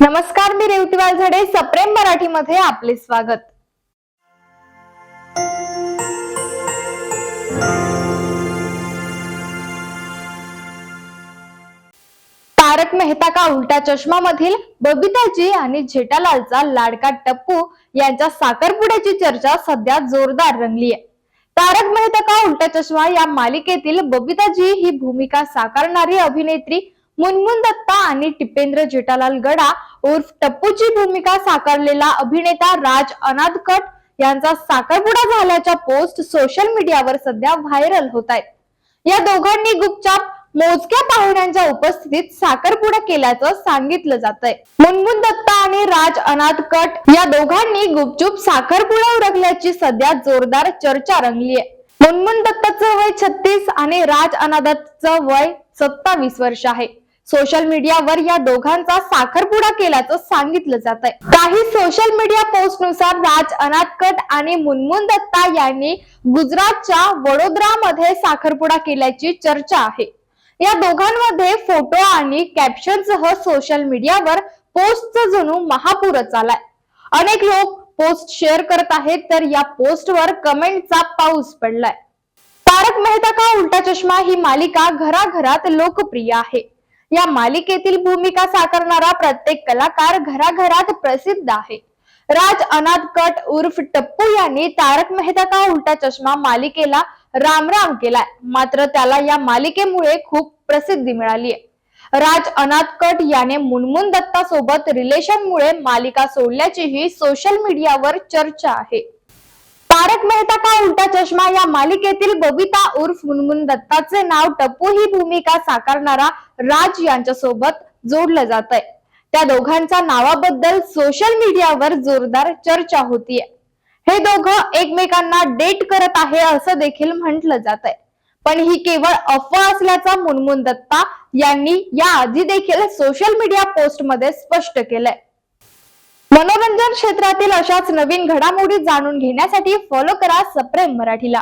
नमस्कार मी रेवती वालझडे. सप्रेम मराठीमध्ये आपले स्वागत. तारक मेहता का उलटा चष्मा मधील बबिताजी आणि झेटालालचा लाडका टप्पू यांच्या साखरपुड्याची चर्चा सध्या जोरदार रंगली आहे तारक मेहता का उलटा चष्मा या मालिकेतील बबिताजी ही भूमिका साकारणारी अभिनेत्री मुनमुन दत्ता आणि टिपेंद्र जेठालाल गडा उर्फ टप्पूची भूमिका साकारलेला अभिनेता राज अनादकट यांचा साखरपुडा झाल्याच्या पोस्ट सोशल मीडियावर सध्या व्हायरल होत आहेत. या दोघांनी गुपचाप मोजक्या पाहुण्यांच्या उपस्थितीत साखरपुडा केल्याचं सांगितलं जात आहे मुनमुन दत्ता आणि राज अनाथकट या दोघांनी गुपचूप साखरपुडा उरकल्याची सध्या जोरदार चर्चा रंगली आहे. मुनमुन दत्ताचं वय छत्तीस आणि राज अनादतचं वय सत्तावीस वर्ष आहे. सोशल मीडियावर या दोघांचा साखरपुडा केल्याचं सांगितलं जात आहे काही सोशल मीडिया पोस्टनुसार राज अनाथकट आणि मुनमुन दत्ता यांनी गुजरातच्या वडोदरामध्ये साखरपुडा केल्याची चर्चा आहे. या दोघांमध्ये फोटो आणि कॅप्शनसह सोशल मीडियावर पोस्टचा जणू महापूरच आलाय अनेक लोक पोस्ट शेअर करत आहेत तर या पोस्टवर कमेंटचा पाऊस पडलाय. तारक मेहता का उलटा चष्मा? ही मालिका घराघरात लोकप्रिय आहे. या मालिकेतील भूमिका साकारणारा प्रत्येक कलाकार घराघरात प्रसिद्ध आहे. राज अनाथकट उर्फ टप्पू यांनी तारक मेहता का उलटा चष्मा मालिकेला रामराम केलाय. मात्र त्याला या मालिकेमुळे खूप प्रसिद्धी मिळाली आहे राज अनाथकट याने मुनमुन दत्ता सोबत रिलेशनमुळे मालिका सोडल्याचीही सोशल मीडियावर चर्चा आहे. तारक मेहता का उलटा चष्मा? या मालिकेतील बबिता उर्फ मुनमुन दत्ताचे नाव टप्पू ही भूमिका साकारणारा राज यांच्या सोबत जोडलं जात आहे त्या दोघांच्या नावाबद्दल सोशल मीडियावर जोरदार चर्चा होतीये. हे दोघं एकमेकांना डेट करत आहे असं देखील म्हटलं जात आहे पण ही केवळ अफवा असल्याचा मुनमुन दत्ता यांनी या आधी देखील सोशल मीडिया पोस्टमध्ये स्पष्ट केलंय. मनोरंजन क्षेत्रातील अशाच नवीन घडामोडी जाणून घेण्यासाठी फॉलो करा सप्रेम मराठीला.